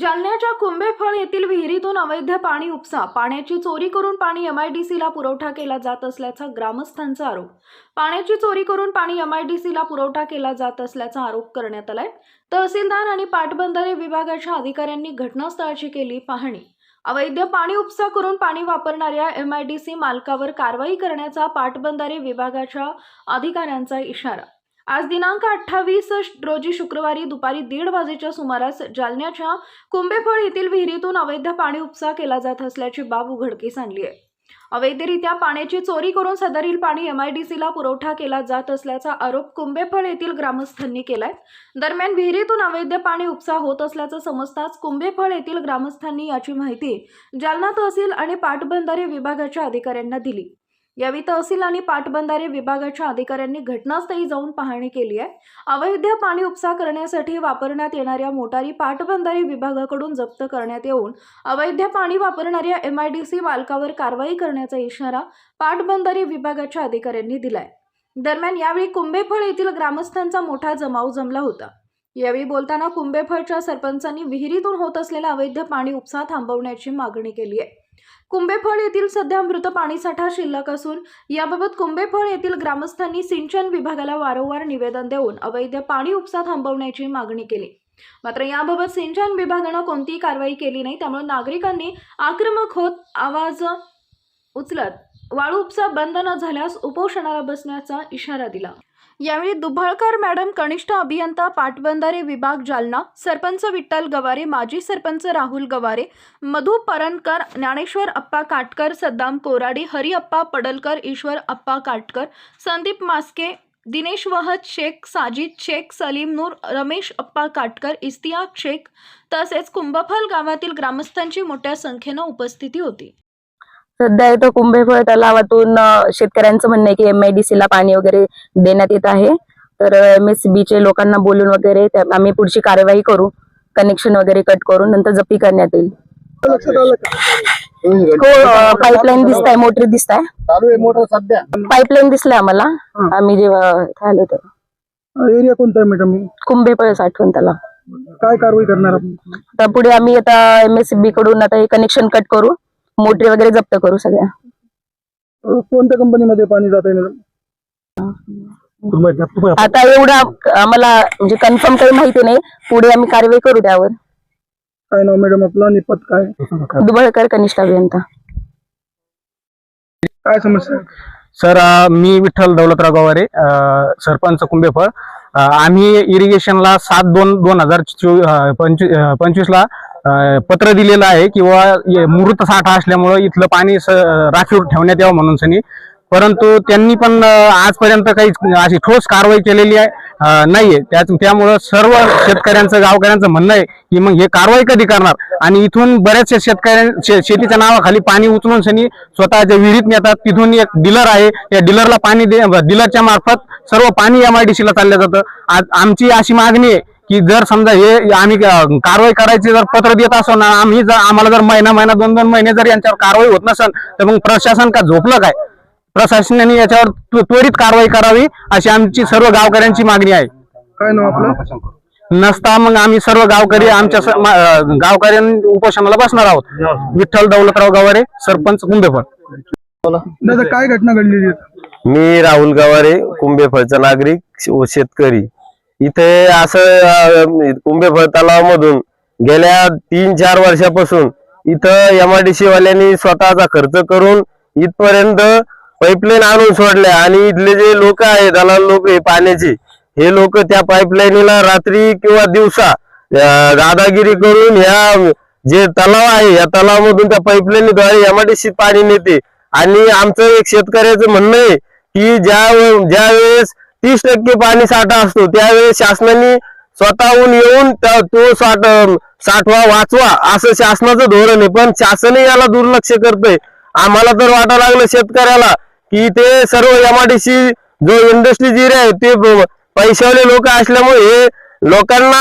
जालन्याच्या कुंभेफळ येथील विहिरीतून अवैध पाणी उपसा पाण्याची चोरी करून पाणी यम आय डी सीला पुरवठा केला जात असल्याचा ग्रामस्थांचा आरोप. पाण्याची चोरी करून पाणी यम आय डी सीला पुरवठा केला जात असल्याचा आरोप करण्यात आलाय. तहसीलदार आणि पाटबंधारे विभागाच्या अधिकाऱ्यांनी घटनास्थळाची केली पाहणी. अवैध पाणी उपसा करून पाणी वापरणाऱ्या एम आय डी सी मालकावर कारवाई करण्याचा पाटबंधारे विभागाच्या अधिकाऱ्यांचा इशारा. आज दिनांक अठ्ठावीस रोजी शुक्रवारी दुपारी दीड वाजेच्या सुमारास जालन्याच्या कुंभेफळ येथील विहिरीतून अवैध पाणी उपसा केला जात असल्याची बाब उघडकीस आणली आहे. अवैधरित्या पाण्याची चोरी करून सदरील पाणी एमआयडीसीला पुरवठा केला जात असल्याचा आरोप कुंभेफळ येथील ग्रामस्थांनी केलाय. दरम्यान विहिरीतून अवैध पाणी उपसा होत असल्याचं समजताच कुंभेफळ येथील ग्रामस्थांनी याची माहिती जालना तहसील आणि पाटबंधारे विभागाच्या अधिकाऱ्यांना दिली. यावेळी तहसील आणि पाटबंधारे विभागाच्या अधिकाऱ्यांनी घटनास्थळी जाऊन पाहणी केली आहे. अवैध पाणी उपसा करण्यासाठी वापरण्यात येणाऱ्या मोटारी पाटबंधारे विभागाकडून जप्त करण्यात येऊन अवैध पाणी वापरणाऱ्या एम आय डी सी मालकावर कारवाई करण्याचा इशारा पाटबंधारे विभागाच्या अधिकाऱ्यांनी दिलाय. दरम्यान यावेळी कुंभेफळ येथील ग्रामस्थांचा मोठा जमाव जमला होता. यावेळी बोलताना कुंभेफळच्या सरपंचांनी विहिरीतून होत असलेला अवैध पाणी उपसा थांबवण्याची मागणी केली आहे. कुंभेफळ येथील सध्या मृत पाणीसाठा शिल्लक असून याबाबत कुंभेफळ येथील ग्रामस्थांनी सिंचन विभागाला वारंवार निवेदन देऊन अवैध पाणी उपसा थांबवण्याची मागणी केली. मात्र याबाबत सिंचन विभागानं कोणतीही कारवाई केली नाही त्यामुळे नागरिकांनी आक्रमक होत आवाज उचलत वाळू उपसा बंद न झाल्यास उपोषणाला बसण्याचा इशारा दिला. यावेळी दुभळकर मॅडम कनिष्ठ अभियंता पाटबंधारे विभाग जालना सरपंच विठ्ठल गवारे माजी सरपंच राहुल गवारे मधु परनकर ज्ञानेश्वर अप्पा काटकर सद्दाम कोराडी हरिअप्पा पडलकर ईश्वर अप्पा काटकर संदीप मास्के दिनेश वहद शेख साजिद शेख सलीम नूर रमेश अप्पा काटकर इस्तियाक शेख तसेच कुंभफल गावातील ग्रामस्थांची मोठ्या संख्येनं उपस्थिती होती. सध्या इथं कुंभेफळ तलावातून शेतकऱ्यांचं म्हणणं आहे की एमआयडीसी ला पाणी वगैरे देण्यात येत आहे. तर एम एस चे लोकांना बोलून वगैरे आम्ही पुढची कार्यवाही करू. कनेक्शन वगैरे कट करून नंतर जप्ती करण्यात येईल. हो पाईपलाईन दिसत आहे मोटरी दिसत आहे पाईपलाईन दिसलंय आम्हाला. आम्ही जेव्हा इथं आलो होतो एरिया कोणता आहे मॅडम कुंभेफळ साठवण तलाव. काय कारवाई करणार आपण? तर पुढे आम्ही आता एम एसकडून आता हे कनेक्शन कट करू. मोटरी वगैरे जप्त करू सगळ्या. कोणत्या कंपनीमध्ये पाणी जात आहे? आता एवढा आम्हाला म्हणजे कन्फर्म काही माहिती नाही. पुढे आम्ही कारवाई करू त्यावर. काय नाव मॅडम आपलं? आणि पद काय? दुबळकर कनिष्ठ अभियंता काय समस्या? सर मी विठ्ठल दौलतराव गवारे सरपंच कुंभेफळ. आम्ही इरिगेशनला सात दोन दोन हजार पंचवीस ला पत्र दिलेलं आहे किंवा मृत साठा असल्यामुळं इथलं पाणी स- राखीव ठेवण्यात यावं म्हणून सनी. परंतु त्यांनी पण आजपर्यंत काही अशी ठोस कारवाई केलेली आहे नाहीये. त्याच त्यामुळं सर्व शेतकऱ्यांचं गावकऱ्यांचं म्हणणं आहे की मग हे कारवाई कधी करणार? आणि इथून बऱ्याचशा शेतकऱ्यां शे- शेतीच्या नावाखाली पाणी उचलून सनी स्वतःच्या विहिरीत नेतात तिथून एक डीलर आहे. या डीलरला पाणी दे डीलरच्या मार्फत सर्व पाणी एमआयडीसी ला चाललं जातं. आज आमची अशी मागणी आहे की जर समजा हे आम्ही कारवाई करायची जर पत्र देत असो ना आम्ही जर आम्हाला जर महिना महिना दोन दोन महिने जर यांच्यावर कारवाई होत नसेल तर मग प्रशासन का झोपलं काय? प्रशासनाने याच्यावर त्व- त्वरित कारवाई करावी अशी आमची सर्व गावकऱ्यांची मागणी आहे. काय नाव आपलं? नसता मग आम्ही सर्व गावकरी आमच्या स- मा- अं, गावकऱ्यां उपोषणाला बसणार आहोत. विठ्ठल दौलतराव गवारे सरपंच कुंभेफळ. काय घटना घडलेली मी राहुल गवारे कुंभेफळचा नागरिक व शेतकरी. इथे असं कुंभेफळ तलावामधून गेल्या तीन चार वर्षापासून इथं एमआयडीसी वाल्यांनी स्वतःचा खर्च करून इथपर्यंत पाईपलाईन आणून सोडल्या. आणि इथले जे लोक आहेत दलाल लोक हे पाण्याचे हे लोक त्या पाईपलाईनीला रात्री किंवा दिवसा दादागिरी करून ह्या जे तलाव आहे या तलावामधून त्या पाईपलाईनद्वारे सी पाणी नेते. आणि आमचं एक शेतकऱ्याचं म्हणणं आहे की ज्या ज्या वेळेस तीस टक्के पाणी साठा असतो. त्यावेळेस शासनाने स्वतःहून येऊन तो साठ साठवा वाचवा असं शासनाचं धोरण आहे. पण शासनही याला दुर्लक्ष करतंय. आम्हाला तर वाटा लागलं शेतकऱ्याला की ते सर्व एमआरडीसी जो इंडस्ट्री जिरे आहे ते पैशावाले लोक असल्यामुळे हे लोकांना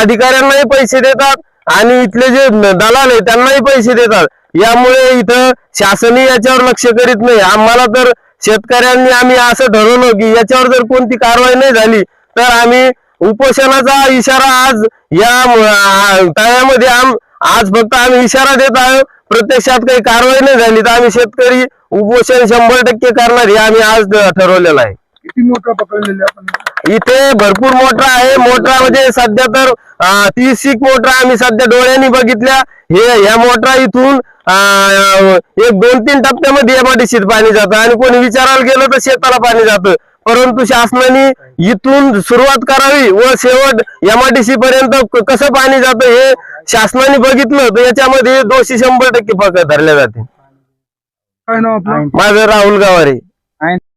अधिकाऱ्यांनाही पैसे देतात आणि इथले जे दलाल आहे त्यांनाही पैसे देतात. यामुळे इथं शासनही याच्यावर लक्ष करीत नाही. आम्हाला तर शेतकऱ्यांनी आम्ही असं ठरवलं की याच्यावर जर कोणती कारवाई नाही झाली तर आम्ही उपोषणाचा इशारा आज या तळ्यामध्ये आम आज फक्त आम्ही इशारा देत आहोत. प्रत्यक्षात काही कारवाई नाही झाली तर आम्ही शेतकरी उपोषण शंभर टक्के करणार हे आम्ही आज ठरवलेलं आहे. किती मोठं पकडलेलं आपण इथे भरपूर मोटर आहे. मोटरा म्हणजे सध्या तर तीस एक मोटर आम्ही सध्या डोळ्यांनी बघितल्या. हे या मोटरा इथून एक दोन तीन टप्प्यामध्ये एमआयडीसीत पाणी जातं. आणि कोणी विचारायला गेलं तर शेताला पाणी जातं. परंतु शासनाने इथून सुरुवात करावी व शेवट एमआयडीसी पर्यंत कसं पाणी जातं हे शासनाने बघितलं. तर याच्यामध्ये दोषी शंभर टक्के पकड धरले जाते माझं राहुल गावारे.